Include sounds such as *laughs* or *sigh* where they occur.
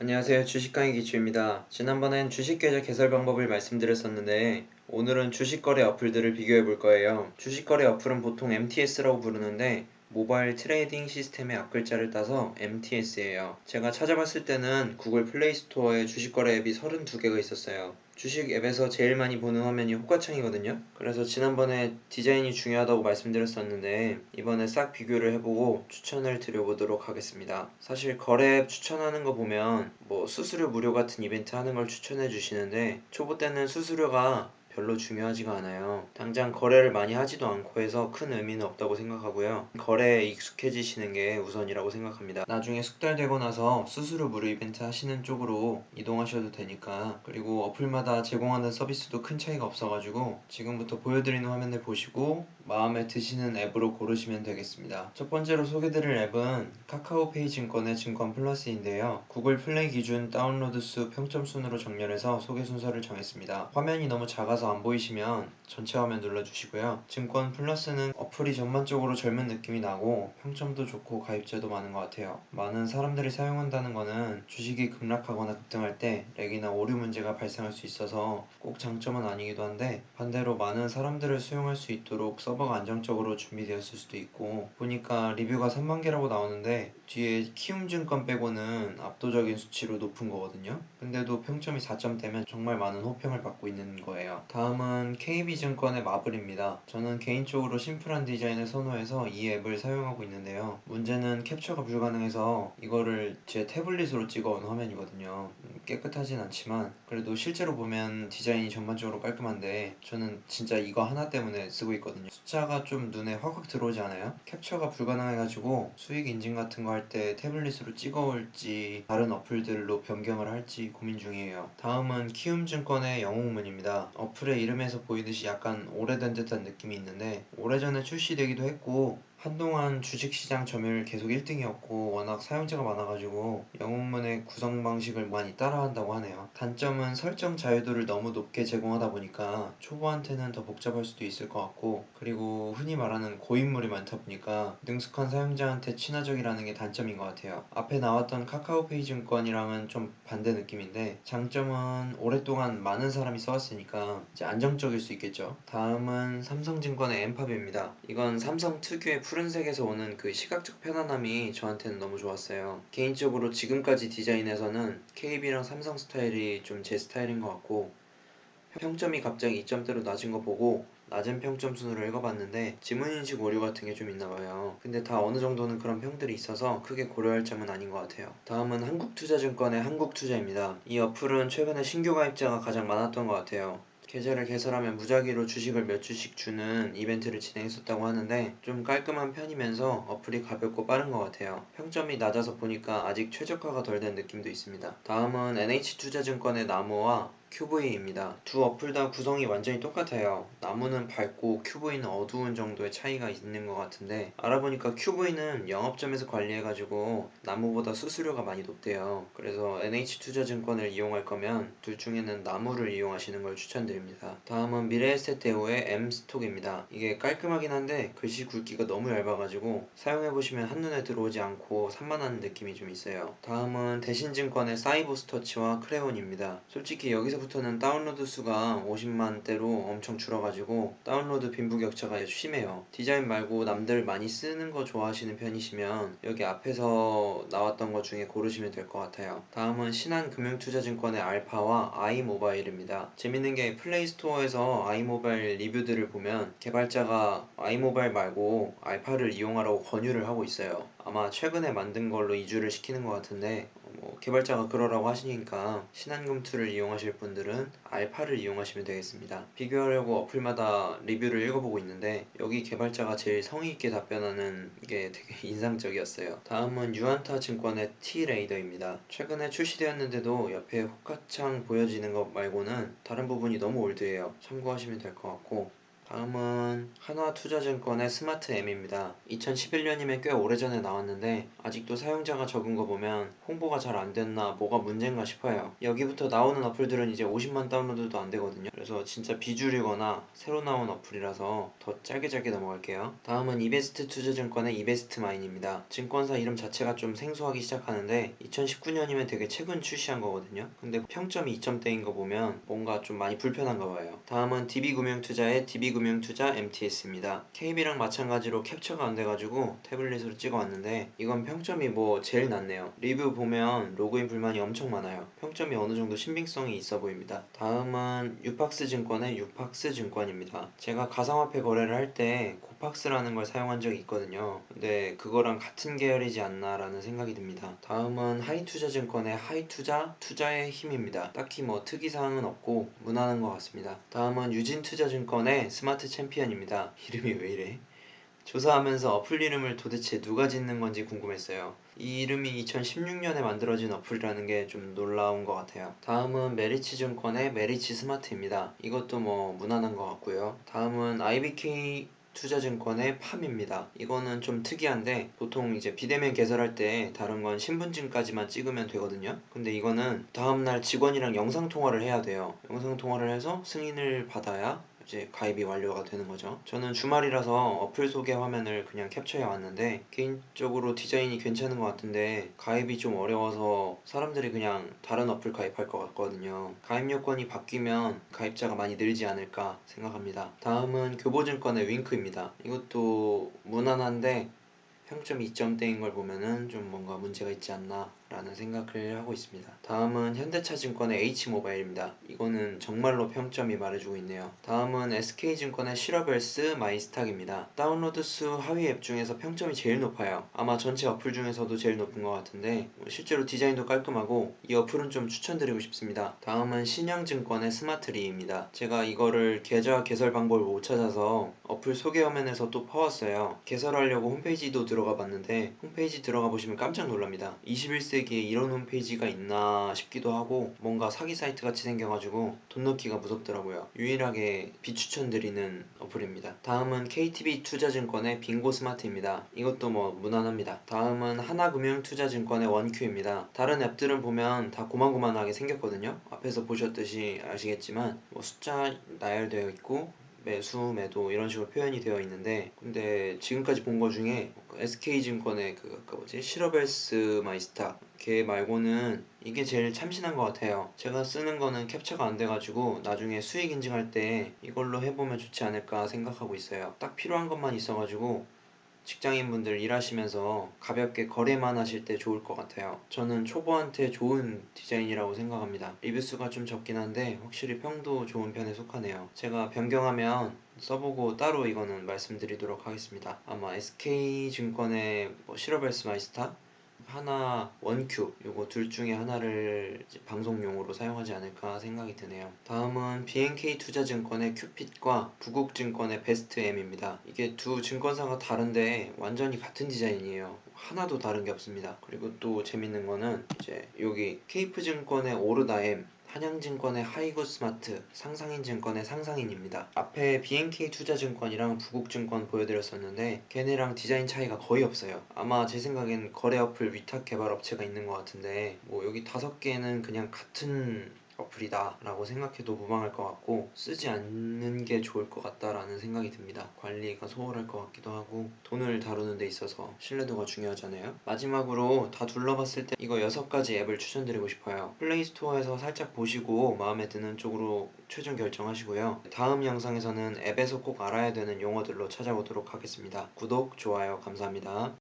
안녕하세요. 주식강의 기추입니다. 지난번엔 주식 계좌 개설 방법을 말씀드렸었는데 오늘은 주식 거래 어플들을 비교해 볼 거예요. 주식 거래 어플은 보통 MTS라고 부르는데 모바일 트레이딩 시스템의 앞글자를 따서 MTS예요. 제가 찾아봤을 때는 구글 플레이 스토어에 주식 거래 앱이 32개가 있었어요. 주식 앱에서 제일 많이 보는 화면이 호가창이거든요. 그래서 지난번에 디자인이 중요하다고 말씀드렸었는데 이번에 싹 비교를 해보고 추천을 드려보도록 하겠습니다. 사실 거래 앱 추천하는 거 보면 뭐 수수료 무료 같은 이벤트 하는 걸 추천해 주시는데 초보 때는 수수료가 별로 중요하지가 않아요. 당장 거래를 많이 하지도 않고 해서 큰 의미는 없다고 생각하고요. 거래에 익숙해지시는 게 우선이라고 생각합니다. 나중에 숙달되고 나서 수수료 무료 이벤트 하시는 쪽으로 이동하셔도 되니까 그리고 어플마다 제공하는 서비스도 큰 차이가 없어가지고 지금부터 보여드리는 화면을 보시고 마음에 드시는 앱으로 고르시면 되겠습니다. 첫 번째로 소개드릴 앱은 카카오페이 증권의 증권 플러스인데요. 구글 플레이 기준 다운로드 수 평점 순으로 정렬해서 소개 순서를 정했습니다. 화면이 너무 작아서 안 보이시면 전체 화면 눌러주시고요. 증권 플러스는 어플이 전반적으로 젊은 느낌이 나고 평점도 좋고 가입자도 많은 것 같아요. 많은 사람들이 사용한다는 거는 주식이 급락하거나 급등할 때 렉이나 오류 문제가 발생할 수 있어서 꼭 장점은 아니기도 한데 반대로 많은 사람들을 수용할 수 있도록 서버가 안정적으로 준비되었을 수도 있고 보니까 리뷰가 3만 개라고 나오는데 뒤에 키움증권 빼고는 압도적인 수치로 높은 거거든요. 근데도 평점이 4점대면 정말 많은 호평을 받고 있는 거예요. 다음은 KB증권의 마블입니다. 저는 개인적으로 심플한 디자인을 선호해서 이 앱을 사용하고 있는데요. 문제는 캡처가 불가능해서 이거를 제 태블릿으로 찍어온 화면이거든요. 음, 깨끗하진 않지만 그래도 실제로 보면 디자인이 전반적으로 깔끔한데 저는 진짜 이거 하나 때문에 쓰고 있거든요. 숫자가 좀 눈에 확확 들어오지 않아요? 캡처가 불가능해가지고 수익 인증 같은 거 할 때 태블릿으로 찍어올지 다른 어플들로 변경을 할지 고민 중이에요. 다음은 키움증권의 영웅문입니다. 어플 의 이름에서 보이듯이 약간 오래된 듯한 느낌이 있는데 오래전에 출시되기도 했고 한동안 주식시장 점유율 계속 1등이었고 워낙 사용자가 많아가지고 영웅문의 구성 방식을 많이 따라한다고 하네요. 단점은 설정 자유도를 너무 높게 제공하다 보니까 초보한테는 더 복잡할 수도 있을 것 같고 그리고 흔히 말하는 고인물이 많다 보니까 능숙한 사용자한테 친화적이라는 게 단점인 것 같아요. 앞에 나왔던 카카오페이 증권이랑은 좀 반대 느낌인데 장점은 오랫동안 많은 사람이 써왔으니까 이제 안정적일 수 있겠죠. 다음은 삼성증권의 엠팝입니다. 이건 삼성 특유의 푸른색에서 오는 그 시각적 편안함이 저한테는 너무 좋았어요. 개인적으로 지금까지 디자인에서는 KB랑 삼성 스타일이 좀 제 스타일인 것 같고 평점이 갑자기 2점대로 낮은 거 보고 낮은 평점 순으로 읽어봤는데 지문인식 오류 같은 게 좀 있나 봐요. 근데 다 어느 정도는 그런 평들이 있어서 크게 고려할 점은 아닌 것 같아요. 다음은 한국투자증권의 한국투자입니다. 이 어플은 최근에 신규 가입자가 가장 많았던 것 같아요. 계좌를 개설하면 무작위로 주식을 몇 주씩 주는 이벤트를 진행했었다고 하는데 좀 깔끔한 편이면서 어플이 가볍고 빠른 것 같아요. 평점이 낮아서 보니까 아직 최적화가 덜 된 느낌도 있습니다. 다음은 NH투자증권의 나무와 QV입니다. 두 어플 다 구성이 완전히 똑같아요. 나무는 밝고 QV는 어두운 정도의 차이가 있는 것 같은데 알아보니까 QV는 영업점에서 관리해가지고 나무보다 수수료가 많이 높대요. 그래서 NH투자증권을 이용할 거면 둘 중에는 나무를 이용하시는 걸 추천드립니다. 다음은 미래에셋대우의 M스톡입니다. 이게 깔끔하긴 한데 글씨 굵기가 너무 얇아가지고 사용해보시면 한눈에 들어오지 않고 산만한 느낌이 좀 있어요. 다음은 대신증권의 사이버스터치와 크레온입니다. 솔직히 여기서 여기서부터는 다운로드 수가 50만대로 엄청 줄어가지고 다운로드 빈부격차가 심해요. 디자인 말고 남들 많이 쓰는 거 좋아하시는 편이시면 여기 앞에서 나왔던 것 중에 고르시면 될 것 같아요. 다음은 신한금융투자증권의 알파와 아이모바일입니다. 재밌는 게 플레이스토어에서 아이모바일 리뷰들을 보면 개발자가 아이모바일 말고 알파를 이용하라고 권유를 하고 있어요. 아마 최근에 만든 걸로 이주를 시키는 것 같은데 뭐 개발자가 그러라고 하시니까 신한금투를 이용하실 분들은 알파를 이용하시면 되겠습니다. 비교하려고 어플마다 리뷰를 읽어보고 있는데 여기 개발자가 제일 성의있게 답변하는 게 되게 *laughs* 인상적이었어요. 다음은 유안타 증권의 T레이더입니다. 최근에 출시되었는데도 옆에 호가창 보여지는 것 말고는 다른 부분이 너무 올드해요. 참고하시면 될 것 같고 다음은 한화투자증권의 스마트 M입니다. 2011년이면 꽤 오래전에 나왔는데 아직도 사용자가 적은 거 보면 홍보가 잘 안 됐나 뭐가 문제인가 싶어요. 여기부터 나오는 어플들은 이제 50만 다운로드도 안 되거든요. 그래서 진짜 비주류거나 새로 나온 어플이라서 더 짧게 짧게 넘어갈게요. 다음은 이베스트 투자증권의 이베스트 마인입니다. 증권사 이름 자체가 좀 생소하기 시작하는데 2019년이면 되게 최근 출시한 거거든요. 근데 평점이 2점대인 거 보면 뭔가 좀 많이 불편한가 봐요. 다음은 DB금융투자의 DB금융 투자 MTS입니다. KB랑 마찬가지로 캡처가 안 돼가지고 태블릿으로 찍어왔는데 이건 평점이 뭐 제일 낮네요. 리뷰 보면 로그인 불만이 엄청 많아요. 평점이 어느 정도 신빙성이 있어 보입니다. 다음은 유팍스 증권의 유팍스 증권입니다. 제가 가상화폐 거래를 할 때 고팍스라는 걸 사용한 적이 있거든요. 근데 그거랑 같은 계열이지 않나라는 생각이 듭니다. 다음은 하이투자증권의 하이투자 투자의 힘입니다. 딱히 뭐 특이사항은 없고 무난한 것 같습니다. 다음은 유진투자증권의 스마 트 챔피언입니다. 이름이 왜 이래? 조사하면서 어플 이름을 도대체 누가 짓는 건지 궁금했어요. 이 이름이 2016년에 만들어진 어플이라는 게 좀 놀라운 것 같아요. 다음은 메리츠 증권의 메리츠 스마트입니다. 이것도 뭐 무난한 것 같고요. 다음은 IBK 투자증권의 팜입니다. 이거는 좀 특이한데 보통 이제 비대면 개설할 때 다른 건 신분증까지만 찍으면 되거든요. 근데 이거는 다음날 직원이랑 영상 통화를 해야 돼요. 영상 통화를 해서 승인을 받아야 이제 가입이 완료가 되는 거죠. 저는 주말이라서 어플 소개 화면을 그냥 캡처해 왔는데 개인적으로 디자인이 괜찮은 것 같은데 가입이 좀 어려워서 사람들이 그냥 다른 어플 가입할 것 같거든요. 가입 요건이 바뀌면 가입자가 많이 늘지 않을까 생각합니다. 다음은 교보증권의 윙크입니다. 이것도 무난한데 평점이 2점대인 걸 보면은 좀 뭔가 문제가 있지 않나 라는 생각을 하고 있습니다. 다음은 현대차증권의 H모바일입니다. 이거는 정말로 평점이 말해주고 있네요. 다음은 SK증권의 시러벨스 마이스탁입니다. 다운로드 수 하위 앱 중에서 평점이 제일 높아요. 아마 전체 어플 중에서도 제일 높은 것 같은데 뭐 실제로 디자인도 깔끔하고 이 어플은 좀 추천드리고 싶습니다. 다음은 신영증권의 스마트리입니다. 제가 이거를 계좌 개설 방법을 못 찾아서 어플 소개 화면에서 또 퍼왔어요. 개설하려고 홈페이지도 들어가 봤는데 홈페이지 들어가 보시면 깜짝 놀랍니다. 21세 기에 이런 홈페이지가 있나 싶기도 하고 뭔가 사기 사이트 같이 생겨가지고 돈 넣기가 무섭더라고요. 유일하게 비추천드리는 어플입니다. 다음은 KTB 투자증권의 빙고 스마트입니다. 이것도 뭐 무난합니다. 다음은 하나금융 투자증권의 원큐입니다. 다른 앱들은 보면 다 고만고만하게 생겼거든요. 앞에서 보셨듯이 아시겠지만 뭐 숫자 나열되어 있고 매수, 매도 이런 식으로 표현이 되어 있는데 근데 지금까지 본 거 중에 SK증권의 그 아까 뭐지 시러벨스 마이스타 걔 말고는 이게 제일 참신한 것 같아요. 제가 쓰는 거는 캡처가 안 돼가지고 나중에 수익 인증할 때 이걸로 해보면 좋지 않을까 생각하고 있어요. 딱 필요한 것만 있어가지고 직장인분들 일하시면서 가볍게 거래만 하실 때 좋을 것 같아요. 저는 초보한테 좋은 디자인이라고 생각합니다. 리뷰 수가 좀 적긴 한데 확실히 평도 좋은 편에 속하네요. 제가 변경하면 써보고 따로 이거는 말씀드리도록 하겠습니다. 아마 SK증권의 뭐 시러벨스 마이스타 하나 원큐 요거 둘 중에 하나를 방송용으로 사용하지 않을까 생각이 드네요. 다음은 BNK 투자증권의 큐핏과 부국증권의 베스트M입니다. 이게 두 증권사가 다른데 완전히 같은 디자인이에요. 하나도 다른 게 없습니다. 그리고 또 재밌는 거는 이제 여기 케이프증권의 오르다M 한양증권의 하이고스마트, 상상인증권의 상상인입니다. 앞에 BNK 투자증권이랑 부국증권 보여드렸었는데 걔네랑 디자인 차이가 거의 없어요. 아마 제 생각엔 거래 어플 위탁 개발 업체가 있는 것 같은데 뭐 여기 다섯 개는 그냥 같은 어플이다 라고 생각해도 무방할 것 같고 쓰지 않는 게 좋을 것 같다라는 생각이 듭니다. 관리가 소홀할 것 같기도 하고 돈을 다루는 데 있어서 신뢰도가 중요하잖아요. 마지막으로 다 둘러봤을 때 이거 여섯 가지 앱을 추천드리고 싶어요. 플레이스토어에서 살짝 보시고 마음에 드는 쪽으로 최종 결정하시고요. 다음 영상에서는 앱에서 꼭 알아야 되는 용어들로 찾아오도록 하겠습니다. 구독, 좋아요 감사합니다.